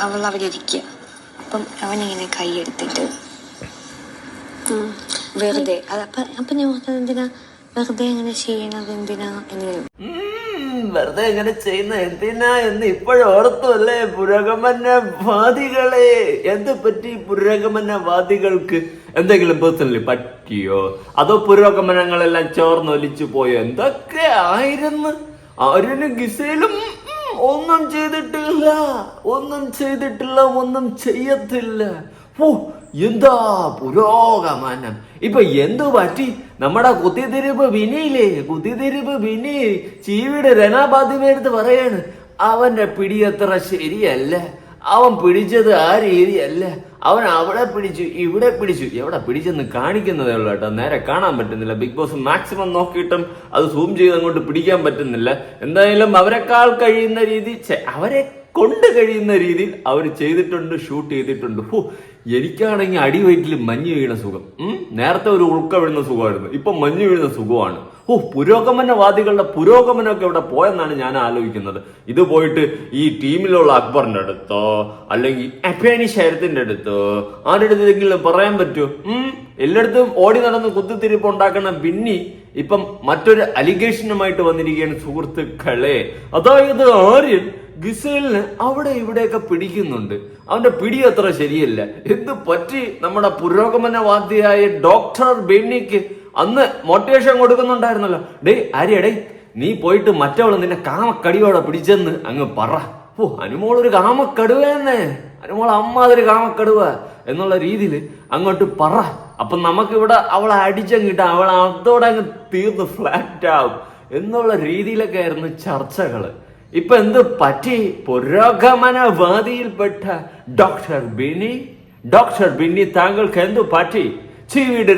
അവൾ അവിടെ ഇരിക്കുക അപ്പം അവനിങ്ങനെ കൈയെടുത്തിട്ട്. വെറുതെ. അത് അപ്പൊ ഞാൻ പറഞ്ഞത് എന്തിനാ? വെറുതെ എങ്ങനെ ചെയ്യണത് എന്തിനാ എന്ന് വെറുതെ ഇങ്ങനെ ചെയ്യുന്ന എന്തിനാ എന്ന് ഇപ്പോഴും ഓർത്തുമല്ലേ പുരോഗമനവാദികളെ എന്ത് പറ്റി പുരോഗമനവാദികൾക്ക് എന്തെങ്കിലും പേഴ്സണലി പറ്റിയോ? അതോ പുരോഗമനങ്ങളെല്ലാം ചോർന്നൊലിച്ചു പോയോ? എന്തൊക്കെ ആയിരുന്നു? ആരും ഗിസയിലും ഒന്നും ചെയ്തിട്ടില്ല. ഒന്നും ചെയ്തിട്ടില്ല ഒന്നും ചെയ്യത്തില്ല. ഓ എന്താ പുരോഗമനം? ഇപ്പൊ എന്തു പറ്റി? നമ്മുടെ കുത്തിത്തിരിപ്പ് വിനിയില്ലേ കുത്തിത്തിരിപ്പ് വിനി ചീവിയുടെ രണാബാദ്യമേടുത്ത് പറയാണ് അവന്റെ പിടി അത്ര ശരിയല്ല. അവൻ പിടിച്ചത് ആ രീതിയല്ല. അവൻ അവിടെ പിടിച്ചു ഇവിടെ പിടിച്ചു. എവിടെ പിടിച്ചെന്ന് കാണിക്കുന്നതേ ഉള്ളൂ കേട്ടോ. നേരെ കാണാൻ പറ്റുന്നില്ല. ബിഗ് ബോസ് മാക്സിമം നോക്കിയിട്ടും അത് സൂം ചെയ്ത് അങ്ങോട്ട് പിടിക്കാൻ പറ്റുന്നില്ല. എന്തായാലും അവരെക്കാൾ കഴിയുന്ന രീതി അവരെ കൊണ്ട് കഴിയുന്ന രീതിയിൽ അവർ ചെയ്തിട്ടുണ്ട് ഷൂട്ട് ചെയ്തിട്ടുണ്ട്. ഹോ എനിക്കാണെങ്കിൽ അടിവയറ്റിൽ മഞ്ഞ് വീണ സുഖം. നേരത്തെ ഒരു ഉൾക്ക വീഴുന്ന സുഖമായിരുന്നു. ഇപ്പൊ മഞ്ഞ് വീഴുന്ന സുഖമാണ്. ഓ പുരോഗമനവാദികളുടെ പുരോഗമനമൊക്കെ ഇവിടെ പോയെന്നാണ് ഞാൻ ആലോചിക്കുന്നത്. ഇത് പോയിട്ട് ഈ ടീമിലുള്ള അക്ബറിന്റെ അടുത്തോ അല്ലെങ്കിൽ അഫേനി ശരത്തിന്റെ അടുത്തോ ആരുടെ അടുത്തെങ്കിലും പറയാൻ പറ്റൂ? എല്ലായിടത്തും ഓടി നടന്ന് കുത്തിത്തിരിപ്പ് ഉണ്ടാക്കുന്ന ബിന്നി ഇപ്പം മറ്റൊരു അലിഗേഷനുമായിട്ട് വന്നിരിക്കുകയാണ് സുഹൃത്തുക്കളെ. അതായത് ആര്യൻ ഗിസേലിന് അവിടെ ഇവിടെയൊക്കെ പിടിക്കുന്നുണ്ട്. അവന്റെ പിടി അത്ര ശരിയല്ല. എന്ത് പറ്റി നമ്മുടെ പുരോഗമനവാദിയായ ഡോക്ടർ ബെന്നിക്ക് അന്ന് മോട്ടിവേഷൻ കൊടുക്കുന്നുണ്ടായിരുന്നല്ലോ? ഡേ ആര്യടേ നീ പോയിട്ട് മറ്റവൾ നിന്നെ കാമക്കടിയോടെ പിടിച്ചെന്ന് അങ്ങ് പറ. ഓ അനുമോൾ ഒരു കാമക്കടുവ തന്നെ. അനുമോൾ അമ്മാതിരി കാമക്കടുവ എന്നുള്ള രീതിയിൽ അങ്ങോട്ട് പറ. അപ്പൊ നമുക്കിവിടെ അവളെ അടിച്ചങ്ങിട്ട് അവളെ അതോടെ അങ്ങ് തീർന്ന് ഫ്ലാറ്റ് ആവും. എന്നുള്ള രീതിയിലൊക്കെ ആയിരുന്നു ചർച്ചകൾ. ഇപ്പൊ എന്ത് പറ്റി? പുരോഗമനവാദിയിൽപ്പെട്ട ഡോക്ടർ ബിനി ഡോക്ടർ ബിന്നി താങ്കൾക്ക് എന്തു പറ്റി? ചീവിയുടെ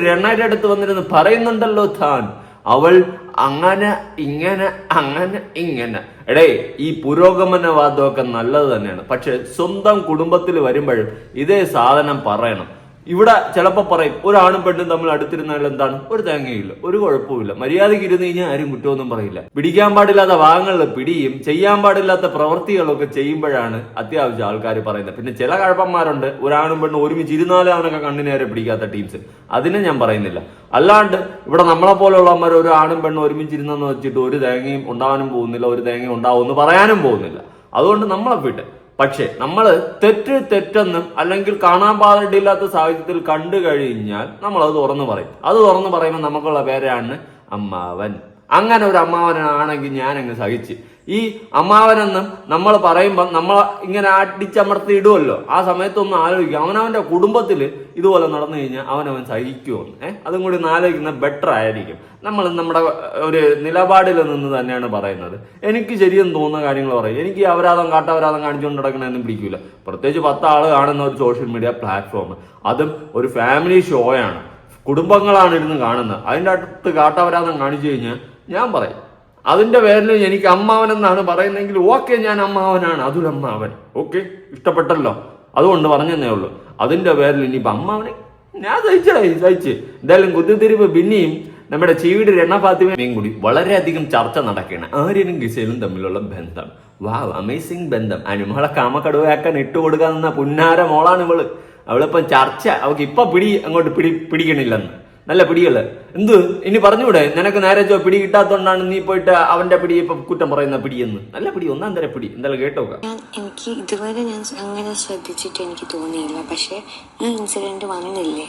അടുത്ത് വന്നിരുന്ന് പറയുന്നുണ്ടല്ലോ താൻ. അവൾ അങ്ങനെ ഇങ്ങനെ അങ്ങനെ ഇങ്ങനെ. എടേ ഈ പുരോഗമനവാദമൊക്കെ നല്ലത് തന്നെയാണ്. പക്ഷെ സ്വന്തം കുടുംബത്തിൽ വരുമ്പോൾ ഇതേ സാധനം പറയണം. ഇവിടെ ചിലപ്പോൾ പറയും ഒരാണും പെണ്ണും തമ്മിൽ അടുത്തിരുന്നാൽ എന്താണ്? ഒരു തേങ്ങയില്ല ഒരു കുഴപ്പമില്ല മര്യാദയ്ക്ക് ഇരുന്ന് കഴിഞ്ഞാൽ ആരും കുറ്റമൊന്നും പറയില്ല. പിടിക്കാൻ പാടില്ലാത്ത ഭാഗങ്ങളിൽ പിടിയും ചെയ്യാൻ പാടില്ലാത്ത പ്രവൃത്തികളൊക്കെ ചെയ്യുമ്പോഴാണ് അത്യാവശ്യം ആൾക്കാർ പറയുന്നത്. പിന്നെ ചില കഴപ്പന്മാരുണ്ട് ഒരാണും പെണ്ണും ഒരുമിച്ച് ഇരുന്നാലും അവനൊക്കെ കണ്ണിനേരെ പിടിക്കാത്ത ടീംസ് അതിനെ ഞാൻ പറയുന്നില്ല. അല്ലാണ്ട് ഇവിടെ നമ്മളെ പോലെയുള്ളവന്മാർ ഒരു ആണും പെണ്ണും ഒരുമിച്ച് ഇരുന്നെന്ന് വെച്ചിട്ട് ഒരു തേങ്ങയും ഉണ്ടാവാനും പോകുന്നില്ല ഒരു തേങ്ങയും ഉണ്ടാവുമെന്ന് പറയാനും പോകുന്നില്ല. അതുകൊണ്ട് നമ്മളെ വിട്ട് പക്ഷേ നമ്മൾ തെറ്റ് തെറ്റെന്നും അല്ലെങ്കിൽ കാണാൻ പാടില്ലാത്ത സാഹചര്യത്തിൽ കണ്ടു കഴിഞ്ഞാൽ നമ്മൾ അത് തുറന്നു പറയും. അത് തുറന്നു പറയുമ്പോൾ നമുക്കുള്ള പേരാണ് അമ്മാവൻ. അങ്ങനെ ഒരു അമ്മാവനാണെങ്കിൽ ഞാൻ അങ്ങ് സഹിച്ച്. ഈ അമ്മാവനെന്നും നമ്മൾ പറയുമ്പം നമ്മൾ ഇങ്ങനെ അടിച്ചമർത്തി ഇടുമല്ലോ ആ സമയത്തൊന്നും ആലോചിക്കും അവനവന്റെ കുടുംബത്തിൽ ഇതുപോലെ നടന്നു കഴിഞ്ഞാൽ അവനവൻ സഹിക്കുമെന്ന് ഏഹ് അതും കൂടി ഒന്ന് ആലോചിക്കുന്നത് ബെറ്റർ ആയിരിക്കും. നമ്മൾ നമ്മുടെ ഒരു നിലപാടിൽ നിന്ന് തന്നെയാണ് പറയുന്നത്. എനിക്ക് ശരിയെന്ന് തോന്നുന്ന കാര്യങ്ങൾ പറയും. എനിക്ക് അപരാധം കാട്ടപരാധം കാണിച്ചുകൊണ്ട് നടക്കണമെന്നും പിടിക്കില്ല പ്രത്യേകിച്ച് പത്ത് ആൾ കാണുന്ന ഒരു സോഷ്യൽ മീഡിയ പ്ലാറ്റ്ഫോം അതും ഒരു ഫാമിലി ഷോയാണ് കുടുംബങ്ങളാണ് ഇരുന്ന് കാണുന്നത്. അതിന്റെ അടുത്ത് കാട്ടപരാധം കാണിച്ചു കഴിഞ്ഞാൽ ഞാൻ പറയും. അതിന്റെ പേരിൽ എനിക്ക് അമ്മാവൻ എന്നാണ് പറയുന്നതെങ്കിൽ ഓക്കെ ഞാൻ അമ്മാവനാണ്. അതുൽ അമ്മാവൻ. ഓക്കെ? ഇഷ്ടപ്പെട്ടല്ലോ? അതുകൊണ്ട് പറഞ്ഞതേ ഉള്ളൂ. അതിന്റെ പേരിൽ ഇനിയിപ്പോൾ അമ്മാവനെ ഞാൻ സഹിച്ചായി സഹിച്ച്. എന്തായാലും കുത്തിത്തിരിപ്പ് പിന്നെയും നമ്മുടെ ചീവിട് എണ്ണ ഫാത്തിമയും കൂടി വളരെയധികം ചർച്ച നടക്കുകയാണ് ആര്യനും ഗിസയിലും തമ്മിലുള്ള ബന്ധം. വാവ് അമേസിംഗ് ബന്ധം. അനുമോളെ കാമക്കടുവയാക്കാൻ കൊടുക്കാൻ പുന്നാര മോളാണ് ഇവൾ. അവളിപ്പം ചർച്ച അവൾക്ക് ഇപ്പൊ പിടി അങ്ങോട്ട് പിടി പിടിക്കണില്ലെന്ന്. നല്ല പിടികൾ. എന്ത്? ഇനി പറഞ്ഞൂടെ നിനക്ക് നേരെ ചോ പിടി കിട്ടാത്തോണ്ടാണ് നീ പോയിട്ട് അവന്റെ പിടി ഇപ്പൊ കുറ്റം പറയുന്ന പിടിയെന്ന്. നല്ല പിടി ഒന്നാം തരം പിടി. എന്തായാലും കേട്ടോക്ക. എനിക്ക് ഇതുവരെ ഞാൻ അങ്ങനെ ശ്രദ്ധിച്ചിട്ട് എനിക്ക് തോന്നിയില്ല. പക്ഷെ ഈ ഇൻസിഡന്റ് വന്നില്ലേ?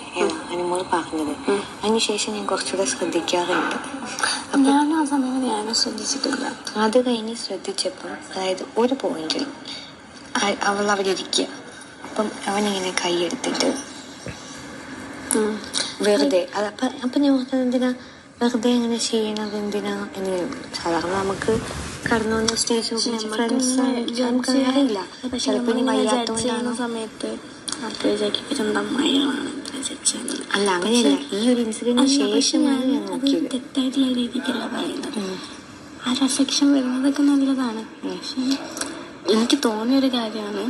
അനുമോൾ പറഞ്ഞത്. അതിനുശേഷം ഞാൻ കുറച്ചുകൂടെ ശ്രദ്ധിക്കാറുണ്ട്. ഞാനും ആ സമയം ഞാനും ശ്രദ്ധിച്ചിട്ടില്ല. അത് കഴിഞ്ഞ് ശ്രദ്ധിച്ചപ്പോൾ അതായത് ഒരു പോയിന്റിൽ അവൾ അവരിക്കുക അപ്പം അവനിങ്ങനെ കൈയെടുത്തിട്ട് വെറുതെ. അത് അപ്പൊ അപ്പൊ ഞാൻ പറഞ്ഞത് എന്തിനാ? വെറുതെ ഇങ്ങനെ ചെയ്യണത് എന്തിനാ എന്ന് സാധാരണ നമുക്ക് കടന്നു വന്ന സ്റ്റേജ് ഫ്രണ്ട്സ് നമുക്ക് അറിയില്ല. ചിലപ്പോൾ ഇനി വയ്യാത്തോണ്ടാണോ സമയത്ത് അല്ല അങ്ങനെയല്ല. ഈ ഒരു ഇൻസിഡന്റിന് ശേഷമാണ് ഞാൻ നോക്കിയത് തെറ്റായിട്ടുള്ള രീതിക്കല്ല പറയുന്നത്. ആ റെഫ്ലക്ഷൻ വരുന്നതൊക്കെ നല്ലതാണ്. പക്ഷേ എനിക്ക് തോന്നിയൊരു കാര്യമാണ്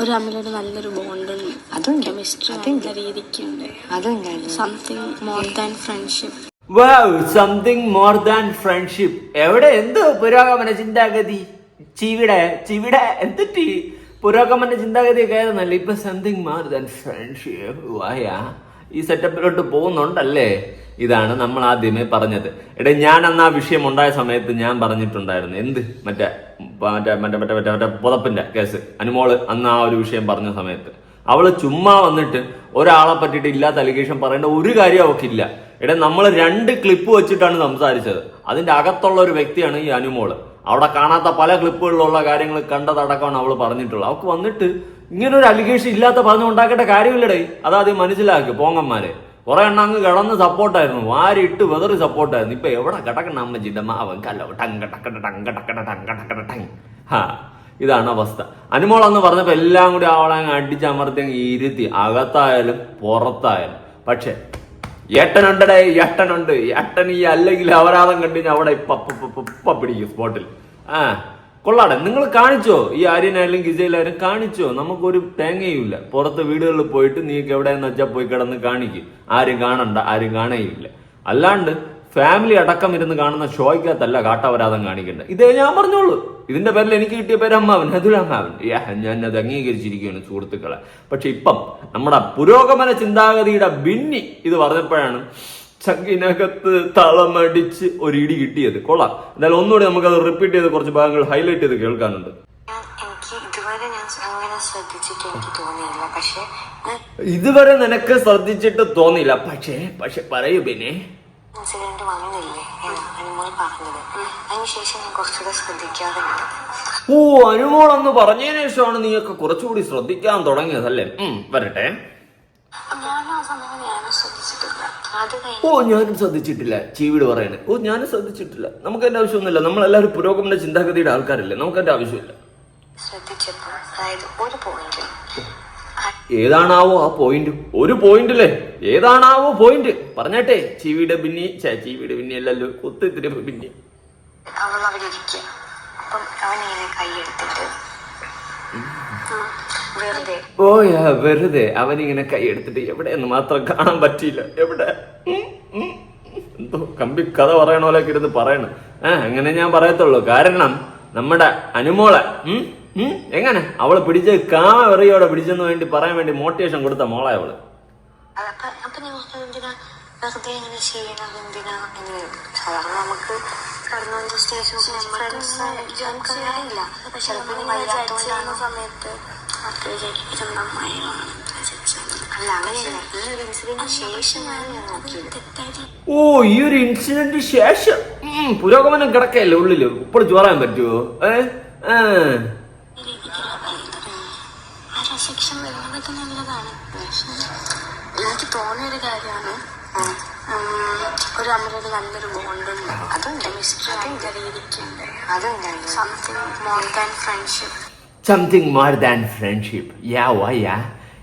ഒരു തമ്മിലൊരു നല്ലൊരു ബോണ്ടും അതും കെമിസ്ട്രി നല്ല രീതിക്കുണ്ട്. അതും something more than friendship wow something more than friendship എവിടെ എന്തോ പുരോഗമന ചിന്താഗതി? ചിവിടെ ചിവിടെ എന്തിട്ടി പുരോഗമന ചിന്താഗതിയൊക്കെ ആയിരുന്നല്ലേ. ഇപ്പൊ സംതിങ് മോർ ദാൻ ഫ്രണ്ട്ഷിപ്പ് വായാ ഈ സെറ്റപ്പിലോട്ട് പോകുന്നുണ്ടല്ലേ? ഇതാണ് നമ്മൾ ആദ്യമേ പറഞ്ഞത്. എടേ ഞാൻ അന്ന് ആ വിഷയം ഉണ്ടായ സമയത്ത് ഞാൻ പറഞ്ഞിട്ടുണ്ടായിരുന്നു. എന്ത്? മറ്റേ മറ്റേ മറ്റേ മറ്റേ മറ്റേ മറ്റേ പുതപ്പിന്റെ കേസ്. അനുമോൾ അന്ന് ആ ഒരു വിഷയം പറഞ്ഞ സമയത്ത്. അവൾ ചുമ്മാ വന്നിട്ട് ഒരാളെ പറ്റിയിട്ട് ഇല്ലാത്ത അലിഗേഷൻ പറയേണ്ട ഒരു കാര്യം അവക്കില്ല എടേ നമ്മൾ രണ്ട് ക്ലിപ്പ് വെച്ചിട്ടാണ് സംസാരിച്ചത്. അതിന്റെ അകത്തുള്ള ഒരു വ്യക്തിയാണ് ഈ അനുമോൾ. അവിടെ കാണാത്ത പല ക്ലിപ്പുകളിലുള്ള കാര്യങ്ങൾ കണ്ടതടക്കമാണ് അവൾ പറഞ്ഞിട്ടുള്ളത്. അവക്ക് വന്നിട്ട് ഇങ്ങനെ ഒരു അലിഗേഷൻ ഇല്ലാത്ത പറഞ്ഞു ഉണ്ടാക്കേണ്ട കാര്യമില്ലടേ അതാദ്യം മനസ്സിലാക്കി പോങ്ങന്മാരെ കുറെ എണ്ണം അങ്ങ് കിടന്ന് സപ്പോർട്ടായിരുന്നു വാരി ഇട്ട് വെതറി സപ്പോർട്ടായിരുന്നു ഇപ്പൊ എവിടെ കിടക്കണ അമ്മച്ചിന്റെ മാവൻ കല്ലോ ടങ്ക ടക്കട ടങ്ക ടക്കട ടങ്ക ടങ് ഹാ ഇതാണ് അവസ്ഥ അനുമോൾ എന്ന് പറഞ്ഞപ്പോ എല്ലാം കൂടി അവളെ അങ്ങ് അടിച്ചമർത്തി അങ്ങ് ഇരുത്തി അകത്തായാലും പുറത്തായാലും പക്ഷെ ഏട്ടനുണ്ടടേ ഏട്ടനുണ്ട് ഏട്ടൻ ഈ അല്ലെങ്കിൽ അപരാധം കണ്ടു അവിടെ ഇപ്പൊ- ഇപ്പൊ- ഇപ്പൊ പിടിക്കും സ്പോട്ടിൽ ആ കൊള്ളാടെ നിങ്ങൾ കാണിച്ചോ? ഈ ആര്യനായാലും ഗിജയിലായാലും കാണിച്ചോ? നമുക്കൊരു തേങ്ങയുമില്ല. പുറത്ത് വീടുകളിൽ പോയിട്ട് നീ എവിടെയെന്ന് വെച്ചാൽ പോയി കിടന്ന് കാണിക്കും. ആരും കാണണ്ട ആരും കാണേയില്ല. അല്ലാണ്ട് ഫാമിലി അടക്കം ഇരുന്ന് കാണുന്ന ഷോയ്ക്കകത്തല്ല കാട്ടവരാധം കാണിക്കേണ്ടത്. ഇതേ ഞാൻ പറഞ്ഞോളൂ. ഇതിന്റെ പേരിൽ എനിക്ക് കിട്ടിയ പേര് അമ്മാവൻ അതുൽ ഞാൻ അത് അംഗീകരിച്ചിരിക്കുകയാണ് സുഹൃത്തുക്കളെ. പക്ഷെ ഇപ്പം നമ്മുടെ പുരോഗമന ചിന്താഗതിയുടെ ബിന്നി ഇത് പറഞ്ഞപ്പോഴാണ് ചങ്കിനകത്ത് തളമടിച്ച് ഒരു ഇടി കിട്ടിയത്. കൊള്ളാം. എന്നാലും ഒന്നുകൂടി നമുക്ക് അത് റിപ്പീറ്റ് ചെയ്ത് കുറച്ച് ഭാഗങ്ങൾ ഹൈലൈറ്റ് ചെയ്ത് കേൾക്കാനുണ്ട്. ഇതുവരെ നിനക്ക് ശ്രദ്ധിച്ചിട്ട് തോന്നിയില്ല. പക്ഷെ പക്ഷേ പറയൂ പിന്നെ ഇൻസിഡന്റ് വന്നില്ലേ? അനുമോൾ പറഞ്ഞത്. അതിനുശേഷം ഞാൻ കുറച്ചുകൂടെ ശ്രദ്ധിക്കാതെ ഉണ്ട്. ഓ അനുമോളെന്ന് പറഞ്ഞതിന് ശേഷമാണ് നീയൊക്കെ കുറച്ചുകൂടി ശ്രദ്ധിക്കാൻ തുടങ്ങിയതല്ലേ? ഉം, വരട്ടെ. ഞാനും ആ സമയം ഓ ഞാനും ശ്രദ്ധിച്ചിട്ടില്ല. ചീവിട് പറയണേ. ഓ ഞാനും ശ്രദ്ധിച്ചിട്ടില്ല. നമുക്ക് എന്റെ ആവശ്യമൊന്നുമില്ല. നമ്മളെല്ലാവരും പുരോഗമന ചിന്താഗതിയുടെ ആൾക്കാരല്ലേ. നമുക്ക് എന്റെ ആവശ്യമില്ല ഏതാണാവോ ആ പോയിന്റ് ഒരു പോയിന്റില്ലേ ഏതാണാവോ പോയിന്റ് പറഞ്ഞാട്ടെ. ചീവിയുടെ പിന്നി ചീവിയുടെ പിന്നി. അല്ലല്ലോ കുത്തിത്തിരിപ്പ് പിന്നി അവൾ അവിടെ ഇരിക്കുക അപ്പം ഓ യാ വെറുതെ അവനിങ്ങനെ കൈയെടുത്തിട്ട് എവിടെയെന്ന് മാത്രം കാണാൻ പറ്റിയില്ല. എവിടെ. എന്തോ കമ്പി കഥ പറയണ പോലെയൊക്കെ ഇരുന്ന് പറയണം. ആ അങ്ങനെ ഞാൻ പറയത്തുള്ളൂ. കാരണം നമ്മുടെ അനുമോളെ എങ്ങനെ? അവൾ പിടിച്ച് കാമ വെറിയോടെ പിടിച്ചെന്ന് വേണ്ടി പറയാൻ വേണ്ടി മോട്ടിവേഷൻ കൊടുത്ത മോളെ അവൾ. ഓർത്തത് എന്തിനാ? വെറുതെ ഇങ്ങനെ ചെയ്യണത് എന്തിനാ? എന്ന് സാധാരണ നമുക്ക് കടന്നു ചിലപ്പോൾ സമയത്ത് അത് ഓ ഈ ഒരു ഇൻസിഡന്റ് ശേഷം. പുരോഗമനം കിടക്കല്ലേ ഉള്ളിൽ? ഇപ്പോൾ ചോറാൻ പറ്റുമോ വരുന്നതൊക്കെ നല്ലതാണ് പക്ഷേ എനിക്ക് തോന്നിയൊരു കാര്യമാണ്. ഒരു തമ്മിലൊരു നല്ലൊരു ബോണ്ടുണ്ട് അതും കെമിസ്ട്രി അതിന്റെ രീതിക്കുണ്ട് അതുണ്ടായിരുന്നു something more than friendship something more than friendship യാ വയ്യ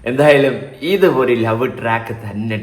എന്തായാലും ഇത് ഒരു ലവ് ട്രാക്ക് തന്നെ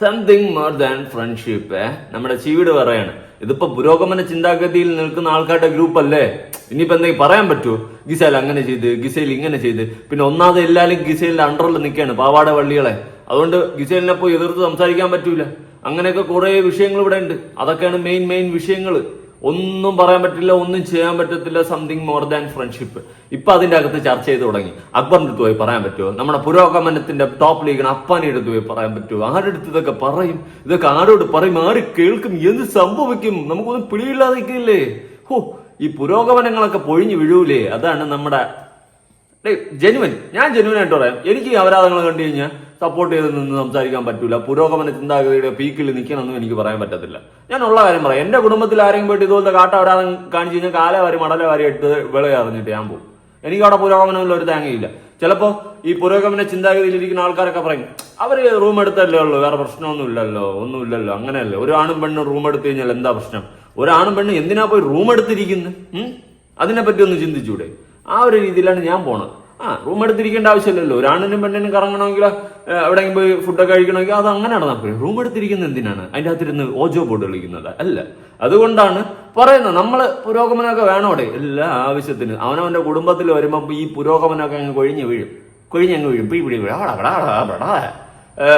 സംതിങ് മോർ ദാൻ ഫ്രണ്ട്ഷിപ്പ് നമ്മുടെ ചീവിട് പറയാണ്. ഇതിപ്പോ പുരോഗമന ചിന്താഗതിയിൽ നിൽക്കുന്ന ആൾക്കാരുടെ ഗ്രൂപ്പ് അല്ലേ? ഇനിയിപ്പോ എന്തെങ്കിലും പറയാൻ പറ്റുമോ? ഗിസേൽ അങ്ങനെ ചെയ്ത് ഗിസേൽ ഇങ്ങനെ ചെയ്ത്. പിന്നെ ഒന്നാമത് എല്ലാവരും ഗിസേലിന്റെ അണ്ടറിൽ നിൽക്കുകയാണ് പാവാട വള്ളികളെ. അതുകൊണ്ട് ഗിസേലിനെ പോയി എതിർത്ത് സംസാരിക്കാൻ പറ്റൂല. അങ്ങനെയൊക്കെ കുറെ വിഷയങ്ങൾ ഇവിടെ ഉണ്ട്. അതൊക്കെയാണ് മെയിൻ മെയിൻ വിഷയങ്ങൾ ഒന്നും പറയാൻ പറ്റില്ല ഒന്നും ചെയ്യാൻ പറ്റത്തില്ല സംതിങ് മോർ ദാൻ ഫ്രണ്ട്ഷിപ്പ് ഇപ്പൊ അതിന്റെ അകത്ത് ചർച്ച ചെയ്ത് തുടങ്ങി. അക്ബറിന്റെ അടുത്ത് പോയി പറയാൻ പറ്റുമോ? നമ്മുടെ പുരോഗമനത്തിന്റെ ടോപ്പ് ലീഗിന് അപ്പാനിയുടെ അടുത്ത് പോയി പറയാൻ പറ്റുമോ? ആരുടെ അടുത്ത് ഇതൊക്കെ പറയും? ഇതൊക്കെ ആരോട് പറയും? ആര് കേൾക്കും? എന്ത് സംഭവിക്കും? നമുക്കൊന്നും പിടിയില്ലാതെ നിൽക്കില്ലേ ഹോ ഈ പുരോഗമനങ്ങളൊക്കെ പൊഴിഞ്ഞു വീഴൂലേ? അതാണ് നമ്മുടെ ജെനുവൻ. ഞാൻ ജെനുവൻ ആയിട്ട് പറയാം. എനിക്ക് അപരാധങ്ങൾ കണ്ടു കഴിഞ്ഞാൽ സപ്പോർട്ട് ചെയ്ത് നിന്ന് സംസാരിക്കാൻ പറ്റില്ല പുരോഗമന ചിന്താഗതിയുടെ പീക്കിൽ നിൽക്കണമെന്നും എനിക്ക് പറയാൻ പറ്റത്തില്ല. ഞാൻ ഉള്ള കാര്യം പറയാം. എന്റെ കുടുംബത്തിൽ ആരെങ്കിലും പോയിട്ട് ഇതുപോലത്തെ കാട്ട കാണിച്ചു കഴിഞ്ഞാൽ കാല വാരി മടല വാരി എടുത്ത് വിള അറിഞ്ഞിട്ട് ഞാൻ പോകും. എനിക്ക് അവിടെ പുരോഗമനമില്ല ഒരു തേങ്ങയില്ല. ചിലപ്പോ ഈ പുരോഗമന ചിന്താഗതിയിൽ ഇരിക്കുന്ന ആൾക്കാരൊക്കെ പറയും അവർ റൂം എടുത്തല്ലേ ഉള്ളൂ വേറെ പ്രശ്നമൊന്നും ഇല്ലല്ലോ ഒന്നുമില്ലല്ലോ അങ്ങനെയല്ലേ? ഒരു ആണും പെണ്ണും റൂം എടുത്തു കഴിഞ്ഞാൽ എന്താ പ്രശ്നം? ഒരാണും പെണ്ണും എന്തിനാ പോയി റൂം എടുത്തിരിക്കുന്നത്? അതിനെപ്പറ്റി ഒന്ന് ചിന്തിച്ചൂടെ? ആ ഒരു രീതിയിലാണ് ഞാൻ പോണത്. ആ റൂം എടുത്തിരിക്കേണ്ട ആവശ്യമില്ലല്ലോ. ഒരാണിനും പെണ്ണിനും കറങ്ങണമെങ്കിൽ എവിടെയെങ്കിലും പോയി ഫുഡൊക്കെ കഴിക്കണമെങ്കിൽ അത് അങ്ങനെയാണ് താല്പര്യം റൂം എടുത്തിരിക്കുന്നത് എന്തിനാണ്? അതിന്റെ അകത്തിരുന്ന് ഓജോ ബോർഡ് കളിക്കുന്നത്. അല്ല അതുകൊണ്ടാണ് പറയുന്നത്. നമ്മൾ പുരോഗമനമൊക്കെ വേണോടെ? എല്ലാ ആവശ്യത്തിന്. അവനവന്റെ കുടുംബത്തിൽ വരുമ്പോൾ ഈ പുരോഗമനമൊക്കെ അങ്ങ് കൊഴിഞ്ഞ് വീഴും. കൊഴിഞ്ഞങ്ങ് വീഴും. പിടി ഇവിടെ അവിടെ അവിടെ ഏ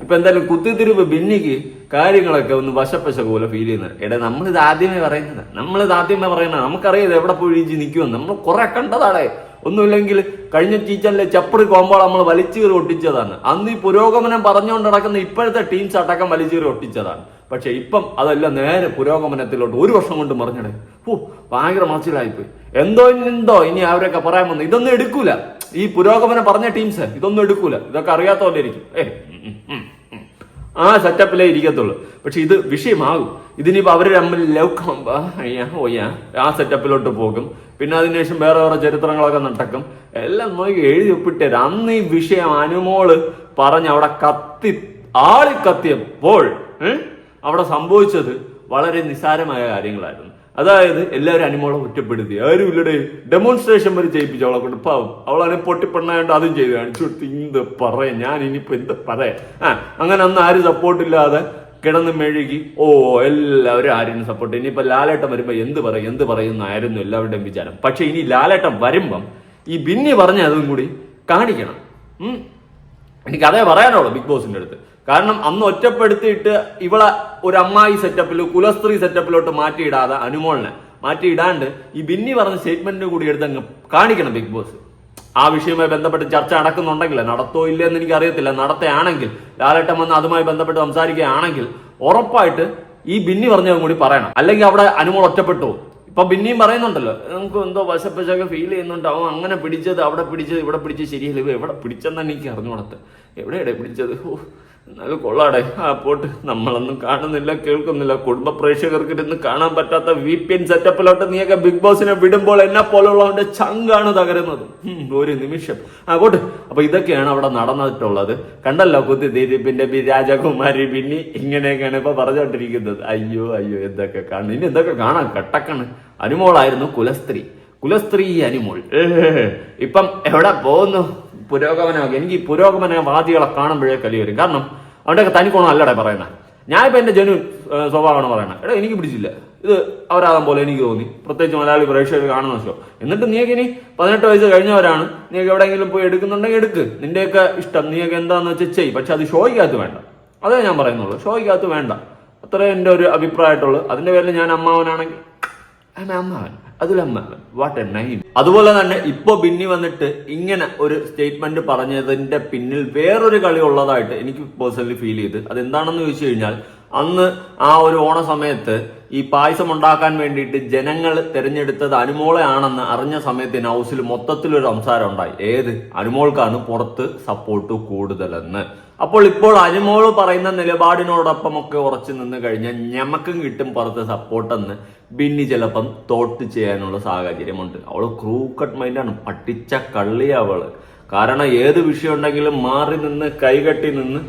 ഇപ്പൊ എന്തായാലും കുത്തിത്തിരിപ്പ് ബിന്നിക്ക് കാര്യങ്ങളൊക്കെ ഒന്ന് വശപ്പശ പോലെ ഫീൽ ചെയ്യുന്നത്. എടാ നമ്മളിത് ആദ്യമേ പറയുന്നത്. നമ്മളിത് ആദ്യമേ പറയുന്നത്. നമുക്കറിയാം എവിടെ പോയി നിൽക്കുമെന്ന് നമ്മൾ കുറെ കണ്ടതാടേ. ഒന്നുമില്ലെങ്കിൽ കഴിഞ്ഞ ടീച്ചറിലെ ചപ്പറി കോമ്പോൾ നമ്മൾ വലിച്ചീറി ഒട്ടിച്ചതാണ്. അന്ന് ഈ പുരോഗമനം പറഞ്ഞുകൊണ്ട് നടക്കുന്ന ഇപ്പോഴത്തെ ടീംസ് അടക്കം വലിച്ചീറി ഒട്ടിച്ചതാണ്. പക്ഷേ ഇപ്പം അതെല്ലാം നേരെ പുരോഗമനത്തിലോട്ട് ഒരു വർഷം കൊണ്ട് മറിഞ്ഞടേ ഓ ഭയങ്കര മറച്ചിലായിപ്പോയി എന്തോ എന്തോ ഇനി അവരൊക്കെ പറയാൻ വന്നു ഇതൊന്നും എടുക്കൂല. ഈ പുരോഗമനം പറഞ്ഞ ടീംസ് ഇതൊന്നും എടുക്കൂല. ഇതൊക്കെ അറിയാത്ത ഇരിക്കും ഏ. ആ സെറ്റപ്പിലേ ഇരിക്കത്തുള്ളൂ. പക്ഷെ ഇത് വിഷയമാകും. ഇതിനിപ്പോ അവർ തമ്മിൽ ലവ് ഓയ്യാ. ആ സെറ്റപ്പിലോട്ട് പോകും. പിന്നെ അതിനുശേഷം വേറെ വേറെ ചരിത്രങ്ങളൊക്കെ നടക്കും. എല്ലാം നോക്കി എഴുതി ഒപ്പിട്ടേര് അന്ന് ഈ വിഷയം അനുമോൾ പറഞ്ഞ് അവിടെ കത്തി ആളി കത്തിയപ്പോൾ അവിടെ സംഭവിച്ചത് വളരെ നിസ്സാരമായ കാര്യങ്ങളായിരുന്നു. അതായത് എല്ലാവരും അനുമോളെ കുറ്റപ്പെടുത്തി ആരും ഇല്ലടേ. ഡെമോൺസ്ട്രേഷൻ വരെ ചെയ്യിപ്പിച്ചു അവളെ കൊണ്ട്. പാവം. അവളാണ് പൊട്ടിപ്പെണ്ണായോണ്ട് അതും ചെയ്തു. കാണിച്ചു കൊടുത്ത് എന്ത് പറയാം ഞാൻ ഇനിയിപ്പോ എന്ത് പറയാം? ആ അങ്ങനെ അന്ന് ആരും സപ്പോർട്ട് ഇല്ലാതെ കിടന്ന് മെഴുകി ഓ എല്ലാവരും ആരും സപ്പോർട്ട് ഇനിയിപ്പോ ലാലേട്ടൻ വരുമ്പോ എന്ത് പറയും? എന്ത് പറയുന്നായിരുന്നു എല്ലാവരുടെയും വിചാരം. പക്ഷെ ഇനി ലാലേട്ടൻ വരുമ്പം ഈ ബിന്നി പറഞ്ഞ അതും കൂടി കാണിക്കണം. എനിക്ക് അതേ പറയാനുള്ളൂ ബിഗ് ബോസിന്റെ അടുത്ത്. കാരണം അന്ന് ഒറ്റപ്പെടുത്തിയിട്ട് ഇവളെ ഒരു അമ്മായി സെറ്റപ്പിൽ കുലസ്ത്രീ സെറ്റപ്പിലോട്ട് മാറ്റിയിടാതെ അനുമോളിനെ മാറ്റിയിടാണ്ട് ഈ ബിന്നി പറഞ്ഞ സ്റ്റേറ്റ്മെന്റിന് കൂടി എടുത്ത് അങ്ങ് കാണിക്കണം ബിഗ് ബോസ് ആ വിഷയവുമായി ബന്ധപ്പെട്ട് ചർച്ച നടക്കുന്നുണ്ടെങ്കിൽ നടത്തോ ഇല്ല എന്ന് എനിക്ക് അറിയത്തില്ല നടത്തുകയാണെങ്കിൽ ലാലേട്ടൻ വന്ന് അതുമായി ബന്ധപ്പെട്ട് സംസാരിക്കുകയാണെങ്കിൽ ഉറപ്പായിട്ട് ഈ ബിന്നി പറഞ്ഞതും കൂടി പറയണം. അല്ലെങ്കിൽ അവിടെ അനുമോൾ ഒറ്റപ്പെട്ടു. ഇപ്പൊ പിന്നെയും പറയുന്നുണ്ടല്ലോ നമുക്ക് എന്തോ വശപ്പശൊക്കെ ഫീൽ ചെയ്യുന്നുണ്ടാവും അങ്ങനെ പിടിച്ചത് അവിടെ പിടിച്ചത് ഇവിടെ പിടിച്ചത് ശരിയല്ല? എവിടെ പിടിച്ചെന്ന് എനിക്ക് അറിഞ്ഞുകൊടുത്ത്? എവിടെയാണ് പിടിച്ചത്? ഓ എന്നാലും കൊള്ളാടെ. ആ പോട്ട്. നമ്മളൊന്നും കാണുന്നില്ല കേൾക്കുന്നില്ല. കുടുംബ പ്രേക്ഷകർക്ക് ഇരുന്ന് കാണാൻ പറ്റാത്ത വി പി എൻ സെറ്റപ്പിലോട്ട് നീയൊക്കെ ബിഗ് ബോസിനെ വിടുമ്പോൾ എന്നെ പോലുള്ളവന്റെ ചങ്കാണ് തകരുന്നത്. ഒരു നിമിഷം. ആ പോട്ട്. അപ്പൊ ഇതൊക്കെയാണ് അവിടെ നടന്നിട്ടുള്ളത്. കണ്ടല്ലോ കുത്തി ദിലീപിന്റെ ബി രാജകുമാരി പിന്നെ ഇങ്ങനെയൊക്കെയാണ് ഇപ്പൊ പറഞ്ഞുകൊണ്ടിരിക്കുന്നത് അയ്യോ അയ്യോ എന്തൊക്കെ കാണുന്നു. ഇനി എന്തൊക്കെ കാണാം? കട്ടക്കണ്. അനുമോളായിരുന്നു കുലസ്ത്രീ. കുലസ്ത്രീ അനുമോൾ. ഇപ്പം എവിടെ പോകുന്നു? പുരോഗമനമൊക്കെ എനിക്ക് ഈ പുരോഗമനവാദികളെ കാണുമ്പോഴേ കലി വരും. കാരണം അവന്റെയൊക്കെ തനിക്കോണം അല്ലടേ പറയുന്നത് ഞാൻ ഇപ്പൊ എന്റെ ജനു സ്വഭാവമാണ് പറയുന്നത് എടാ എനിക്ക് പിടിച്ചില്ല. ഇത് അവരാകാൻ പോലെ എനിക്ക് തോന്നി. പ്രത്യേകിച്ച് മലയാളി പ്രേക്ഷകർ കാണുന്ന ഷോ എന്നിട്ട് നീയൊക്കെ ഇനി പതിനെട്ട് വയസ്സ് കഴിഞ്ഞവരാണ്. നീയൊക്കെ എവിടെയെങ്കിലും പോയി എടുക്കുന്നുണ്ടെങ്കിൽ എടുക്ക്. നിന്റെയൊക്കെ ഇഷ്ടം. നീയൊക്കെ എന്താന്ന് വെച്ചാൽ ചെയ് പക്ഷെ അത് ഷോയ്ക്കകത്ത് വേണ്ട. അതേ ഞാൻ പറയുന്നുള്ളൂ. ഷോയ്ക്കകത്ത് വേണ്ട. അത്രേ എന്റെ ഒരു അഭിപ്രായമായിട്ടുള്ളൂ. അതിന്റെ പേരിൽ ഞാൻ അമ്മാവനാണെങ്കിൽ വാട്ട് അതുപോലെ തന്നെ ഇപ്പോ ബിന്നി വന്നിട്ട് ഇങ്ങനെ ഒരു സ്റ്റേറ്റ്മെന്റ് പറഞ്ഞതിന്റെ പിന്നിൽ വേറൊരു കളി ഉള്ളതായിട്ട് എനിക്ക് പേഴ്സണലി ഫീൽ ചെയ്ത്. അതെന്താണെന്ന് ചോദിച്ചു കഴിഞ്ഞാൽ അന്ന് ആ ഒരു ഓണ സമയത്ത് ഈ പായസം ഉണ്ടാക്കാൻ വേണ്ടിയിട്ട് ജനങ്ങൾ തിരഞ്ഞെടുത്തത് അനുമോളയാണെന്ന് അറിഞ്ഞ സമയത്ത് ഹൗസിൽ മൊത്തത്തിലൊരു സംസാരം ഉണ്ടായി. ഏത്? അനുമോൾക്കാണ് പുറത്ത് സപ്പോർട്ട് കൂടുതലെന്ന്. അപ്പോൾ ഇപ്പോൾ അനുമോൾ പറയുന്ന നിലപാടിനോടൊപ്പം ഒക്കെ ഉറച്ചു നിന്ന് കഴിഞ്ഞാൽ ഞമ്മക്കും കിട്ടും പുറത്ത് സപ്പോർട്ടെന്ന് ബിന്നി ചിലപ്പം തോട്ട് ചെയ്യാനുള്ള സാഹചര്യമുണ്ട്. അവൾ ക്രൂക്കട്ട് മൈൻഡാണ് പട്ടിച്ച കള്ളി അവൾ. കാരണം ഏത് വിഷയം ഉണ്ടെങ്കിലും മാറി നിന്ന് കൈകെട്ടി നിന്ന്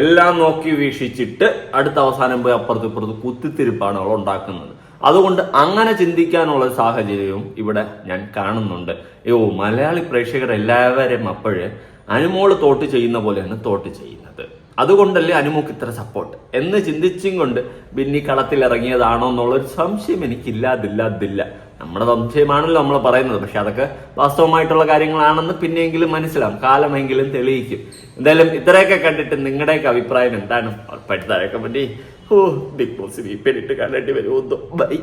എല്ലാം നോക്കി വീക്ഷിച്ചിട്ട് അടുത്ത അവസാനം പോയി അപ്പുറത്ത് ഇപ്പുറത്ത് കുത്തിത്തിരിപ്പാണ് അവൾ ഉണ്ടാക്കുന്നത്. അതുകൊണ്ട് അങ്ങനെ ചിന്തിക്കാനുള്ള സാഹചര്യവും ഇവിടെ ഞാൻ കാണുന്നുണ്ട്. യോ മലയാളി പ്രേക്ഷകർ എല്ലാവരും അപ്പോഴ് അനുമോൾ തോട്ട് ചെയ്യുന്ന പോലെയാണ് തോട്ട് ചെയ്യുന്നത്. അതുകൊണ്ടല്ലേ അനുമോക്ക് ഇത്ര സപ്പോർട്ട് എന്ന് ചിന്തിച്ചും കൊണ്ട് ബിന്നി കളത്തിൽ ഇറങ്ങിയതാണോ എന്നുള്ളൊരു സംശയം എനിക്കില്ലാതില്ലാതില്ല നമ്മുടെ സംശയമാണല്ലോ നമ്മൾ പറയുന്നത്. പക്ഷെ അതൊക്കെ വാസ്തവമായിട്ടുള്ള കാര്യങ്ങളാണെന്ന് പിന്നെയെങ്കിലും മനസ്സിലാവും. കാലമെങ്കിലും തെളിയിക്കും. എന്തായാലും ഇത്രയൊക്കെ കണ്ടിട്ട് നിങ്ങളുടെയൊക്കെ അഭിപ്രായം എന്താണ്? ഉറപ്പായിട്ട് താഴെ ഓ ബിഗ് ബോസ് വീപ്പിലിട്ട് കണ്ടിട്ട് വരുമോ ബൈ